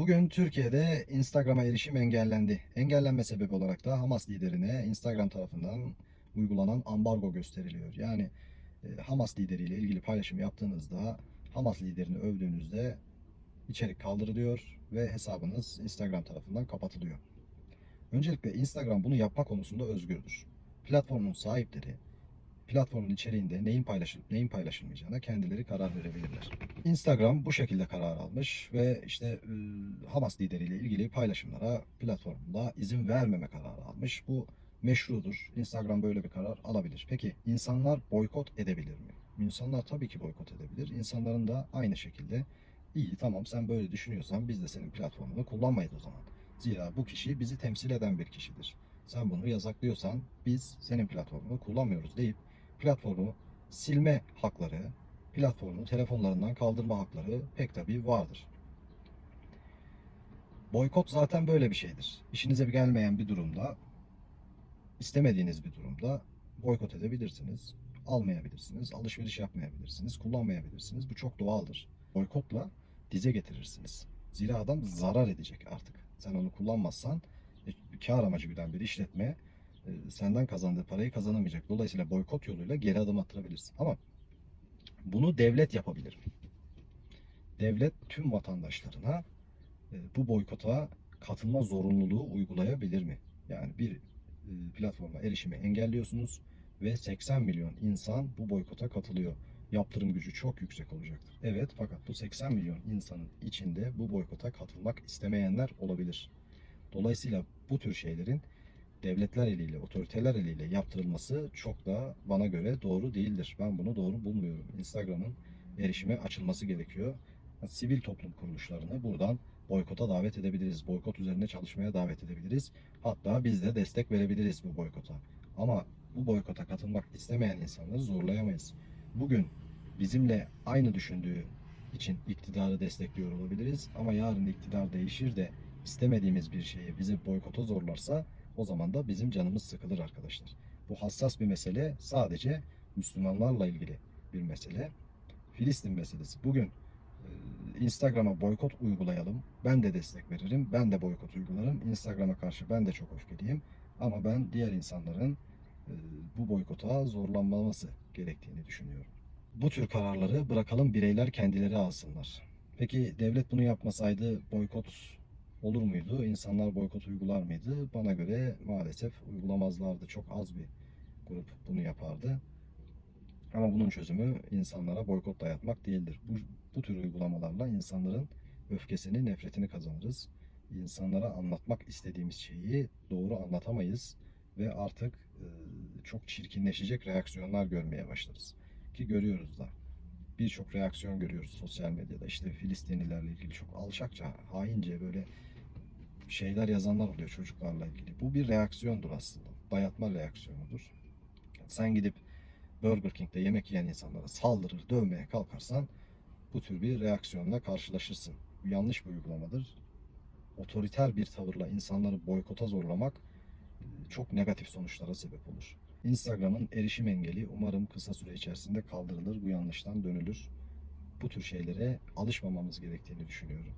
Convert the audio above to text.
Bugün Türkiye'de Instagram'a erişim engellendi. Engellenme sebebi olarak da Hamas liderine Instagram tarafından uygulanan ambargo gösteriliyor. Yani e, Hamas lideriyle ilgili paylaşım yaptığınızda, Hamas liderini övdüğünüzde içerik kaldırılıyor ve hesabınız Instagram tarafından kapatılıyor. Öncelikle Instagram bunu yapma konusunda özgürdür. Platformun sahipleri platformun içeriğinde neyin paylaşılıp neyin paylaşılmayacağına kendileri karar verebilirler. Instagram bu şekilde karar almış ve işte e, Hamas lideriyle ilgili paylaşımlara platformunda izin vermeme kararı almış. Bu meşrudur. Instagram böyle bir karar alabilir. Peki insanlar boykot edebilir mi? İnsanlar tabii ki boykot edebilir. İnsanların da aynı şekilde iyi tamam sen böyle düşünüyorsan biz de senin platformunu kullanmayız o zaman. Zira bu kişi bizi temsil eden bir kişidir. Sen bunu yasaklıyorsan biz senin platformunu kullanmıyoruz deyip platformu silme hakları, platformu telefonlarından kaldırma hakları pek tabii vardır. Boykot zaten böyle bir şeydir. İşinize gelmeyen bir durumda, istemediğiniz bir durumda boykot edebilirsiniz. Almayabilirsiniz, alışveriş yapmayabilirsiniz, kullanmayabilirsiniz. Bu çok doğaldır. Boykotla dize getirirsiniz. Zira adam zarar edecek artık. Sen onu kullanmazsan e, kar amacı güden bir işletme senden kazandığı parayı kazanamayacak. Dolayısıyla boykot yoluyla geri adım attırabilirsin. Ama bunu devlet yapabilir? Devlet tüm vatandaşlarına e, bu boykota katılma zorunluluğu uygulayabilir mi? Yani bir e, platforma erişimi engelliyorsunuz ve 80 milyon insan bu boykota katılıyor. Yaptırım gücü çok yüksek olacaktır. Evet fakat bu 80 milyon insanın içinde bu boykota katılmak istemeyenler olabilir. Dolayısıyla bu tür şeylerin devletler eliyle, otoriteler eliyle yaptırılması çok da bana göre doğru değildir. Ben bunu doğru bulmuyorum. Instagram'ın erişime açılması gerekiyor. Sivil toplum kuruluşlarını buradan boykota davet edebiliriz. Boykot üzerine çalışmaya davet edebiliriz. Hatta biz de destek verebiliriz bu boykota. Ama bu boykota katılmak istemeyen insanları zorlayamayız. Bugün bizimle aynı düşündüğü için iktidarı destekliyor olabiliriz. Ama yarın iktidar değişir de istemediğimiz bir şeyi bizi boykota zorlarsa o zaman da bizim canımız sıkılır arkadaşlar. Bu hassas bir mesele sadece Müslümanlarla ilgili bir mesele. Filistin meselesi. Bugün e, Instagram'a boykot uygulayalım. Ben de destek veririm. Ben de boykot uygularım. Instagram'a karşı ben de çok öfkeliyim. Ama ben diğer insanların e, bu boykota zorlanmaması gerektiğini düşünüyorum. Bu tür kararları bırakalım bireyler kendileri alsınlar. Peki devlet bunu yapmasaydı boykot olur muydu? İnsanlar boykot uygular mıydı? Bana göre maalesef uygulamazlardı. Çok az bir grup bunu yapardı. Ama bunun çözümü insanlara boykot dayatmak değildir. Bu, bu tür uygulamalarla insanların öfkesini, nefretini kazanırız. İnsanlara anlatmak istediğimiz şeyi doğru anlatamayız ve artık e, çok çirkinleşecek reaksiyonlar görmeye başlarız. Ki görüyoruz da birçok reaksiyon görüyoruz sosyal medyada. İşte Filistinlilerle ilgili çok alçakça, haince böyle şeyler yazanlar oluyor çocuklarla ilgili. Bu bir reaksiyondur aslında. Dayatma reaksiyonudur. Sen gidip Burger King'de yemek yiyen insanlara saldırır, dövmeye kalkarsan bu tür bir reaksiyonla karşılaşırsın. Bu yanlış bir uygulamadır. Otoriter bir tavırla insanları boykota zorlamak e, çok negatif sonuçlara sebep olur. Instagram'ın erişim engeli umarım kısa süre içerisinde kaldırılır, bu yanlıştan dönülür. Bu tür şeylere alışmamamız gerektiğini düşünüyorum.